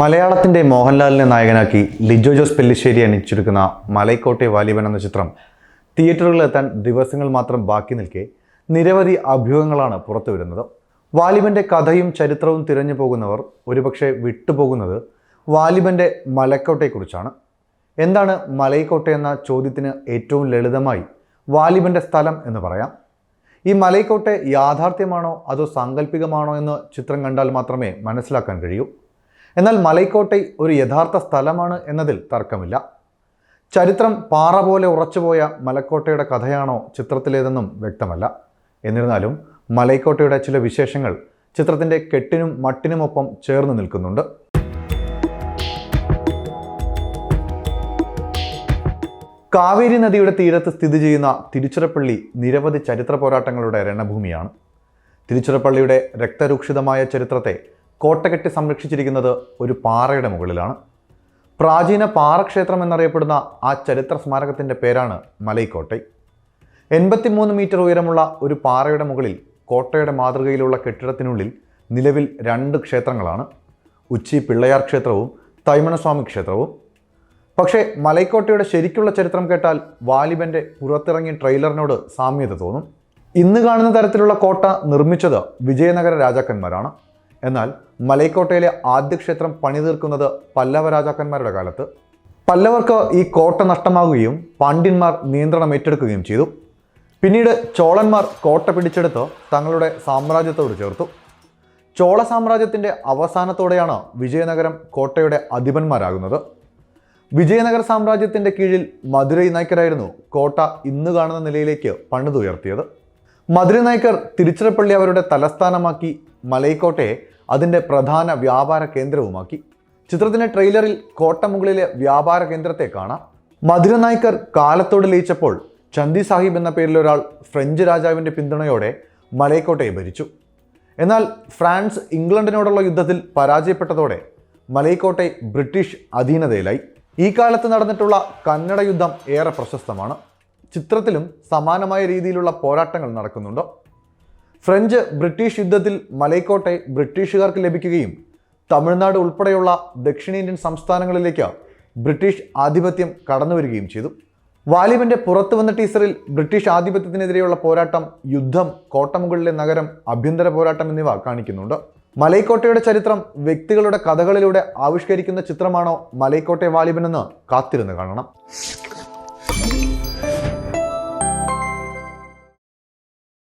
മലയാളത്തിന്റെ മോഹൻലാലിനെ നായകനാക്കി ലിജോ ജോസ് പെല്ലിശ്ശേരി അണിച്ചൊരുക്കുന്ന മലൈക്കോട്ടെ വാലിബൻ എന്ന ചിത്രം തിയേറ്ററുകളിലെത്താൻ ദിവസങ്ങൾ മാത്രം ബാക്കി നിൽക്കെ നിരവധി അഭ്യൂഹങ്ങളാണ് പുറത്തു വരുന്നത് വാലിബന്റെ കഥയും ചരിത്രവും തിരഞ്ഞു പോകുന്നവർ ഒരുപക്ഷെ വിട്ടുപോകുന്നത് വാലിബന്റെ മലക്കോട്ടയെക്കുറിച്ചാണ്. എന്താണ് മലൈക്കോട്ടെ എന്ന ചോദ്യത്തിന് ഏറ്റവും ലളിതമായി വാലിബന്റെ സ്ഥലം എന്ന് പറയാം? ഈ മലൈക്കോട്ടെ യാഥാർത്ഥ്യമാണോ അതോ സാങ്കല്പികമാണോ എന്ന് ചിത്രം കണ്ടാൽ മാത്രമേ മനസ്സിലാക്കാൻ കഴിയൂ. എന്നാൽ മലൈക്കോട്ടൈ ഒരു യഥാർത്ഥ സ്ഥലമാണ് എന്നതിൽ തർക്കമില്ല. ചരിത്രം പാറ പോലെ ഉറച്ചുപോയ മലക്കോട്ടയുടെ കഥയാണോ ചിത്രത്തിലേതെന്നും വ്യക്തമല്ല. എന്നിരുന്നാലും മലൈക്കോട്ടയുടെ ചില വിശേഷങ്ങൾ ചിത്രത്തിന്റെ കെട്ടിനും മട്ടിനുമൊപ്പം ചേർന്ന് നിൽക്കുന്നുണ്ട്. കാവേരി നദിയുടെ തീരത്ത് സ്ഥിതി ചെയ്യുന്ന തിരുച്ചിറപ്പള്ളി നിരവധി ചരിത്ര പോരാട്ടങ്ങളുടെ രണഭൂമിയാണ്. തിരുച്ചിറപ്പള്ളിയുടെ രക്തരൂക്ഷിതമായ ചരിത്രത്തെ കോട്ടകെട്ടി സംരക്ഷിച്ചിരിക്കുന്നത് ഒരു പാറയുടെ മുകളിലാണ്. പ്രാചീന പാറക്ഷേത്രം എന്നറിയപ്പെടുന്ന ആ ചരിത്ര സ്മാരകത്തിന്റെ പേരാണ് മലൈക്കോട്ടൈ. എൺപത്തിമൂന്ന് മീറ്റർ ഉയരമുള്ള ഒരു പാറയുടെ മുകളിൽ കോട്ടയുടെ മാതൃകയിലുള്ള കെട്ടിടത്തിനുള്ളിൽ നിലവിൽ രണ്ട് ക്ഷേത്രങ്ങളാണ്. ഉച്ചി പിള്ളയാർ ക്ഷേത്രവും തൈമണസ്വാമി ക്ഷേത്രവും. പക്ഷേ മലൈക്കോട്ടയുടെ ശരിക്കുള്ള ചരിത്രം കേട്ടാൽ വാലിബന്റെ പുറത്തിറങ്ങിയ ട്രെയിലറിനോട് സാമ്യത തോന്നും. ഇന്ന് കാണുന്ന തരത്തിലുള്ള കോട്ട നിർമ്മിച്ചത് വിജയനഗര രാജാക്കന്മാരാണ്. എന്നാൽ മലൈക്കോട്ടയിലെ ആദ്യ ക്ഷേത്രം പണിതീർക്കുന്നത് പല്ലവ രാജാക്കന്മാരുടെ കാലത്ത്. പല്ലവർക്ക് ഈ കോട്ട നഷ്ടമാകുകയും പാണ്ഡ്യന്മാർ നിയന്ത്രണം ഏറ്റെടുക്കുകയും ചെയ്തു. പിന്നീട് ചോളന്മാർ കോട്ട പിടിച്ചെടുത്ത് തങ്ങളുടെ സാമ്രാജ്യത്തോട് ചേർത്തു. ചോള സാമ്രാജ്യത്തിന്റെ അവസാനത്തോടെയാണ് വിജയനഗരം കോട്ടയുടെ അധിപന്മാരാകുന്നത്. വിജയനഗര സാമ്രാജ്യത്തിന്റെ കീഴിൽ മധുരൈ നായ്ക്കരായിരുന്നു കോട്ട ഇന്ന് കാണുന്ന നിലയിലേക്ക് പണിതുയർത്തിയത്. മധുരൈ നായ്ക്കർ തിരുച്ചിറപ്പള്ളി അവരുടെ തലസ്ഥാനമാക്കി മലൈക്കോട്ടയെ അതിന്റെ പ്രധാന വ്യാപാര കേന്ദ്രവുമാക്കി. ചിത്രത്തിന്റെ ട്രെയിലറിൽ കോട്ടമുകളിലെ വ്യാപാര കേന്ദ്രത്തെ കാണാം മധുര നായ്ക്കർ കാലത്തോട് ലയിച്ചപ്പോൾ ചന്ദി സാഹിബ് എന്ന പേരിൽ ഒരാൾ ഫ്രഞ്ച് രാജാവിന്റെ പിന്തുണയോടെ മലൈക്കോട്ടയെ ഭരിച്ചു. എന്നാൽ ഫ്രാൻസ് ഇംഗ്ലണ്ടിനോടുള്ള യുദ്ധത്തിൽ പരാജയപ്പെട്ടതോടെ മലൈക്കോട്ടെ ബ്രിട്ടീഷ് അധീനതയിലായി. ഈ കാലത്ത് നടന്നിട്ടുള്ള കന്നഡ യുദ്ധം ഏറെ പ്രശസ്തമാണ്. ചിത്രത്തിലും സമാനമായ രീതിയിലുള്ള പോരാട്ടങ്ങൾ നടക്കുന്നുണ്ട്? ഫ്രഞ്ച് ബ്രിട്ടീഷ് യുദ്ധത്തിൽ മലൈക്കോട്ടെ ബ്രിട്ടീഷുകാർക്ക് ലഭിക്കുകയും തമിഴ്നാട് ഉൾപ്പെടെയുള്ള ദക്ഷിണേന്ത്യൻ സംസ്ഥാനങ്ങളിലേക്ക് ബ്രിട്ടീഷ് ആധിപത്യം കടന്നു വരികയും ചെയ്തു. വാലിബന്റെ പുറത്തു വന്ന ടീസറിൽ ബ്രിട്ടീഷ് ആധിപത്യത്തിനെതിരെയുള്ള പോരാട്ടം യുദ്ധം കോട്ടമുകളിലെ നഗരം ആഭ്യന്തര പോരാട്ടം എന്നിവ കാണിക്കുന്നുണ്ട്. മലൈക്കോട്ടയുടെ ചരിത്രം വ്യക്തികളുടെ കഥകളിലൂടെ ആവിഷ്കരിക്കുന്ന ചിത്രമാണോ മലൈക്കോട്ടെ വാലിബൻ എന്ന് കാത്തിരുന്ന് കാണണം.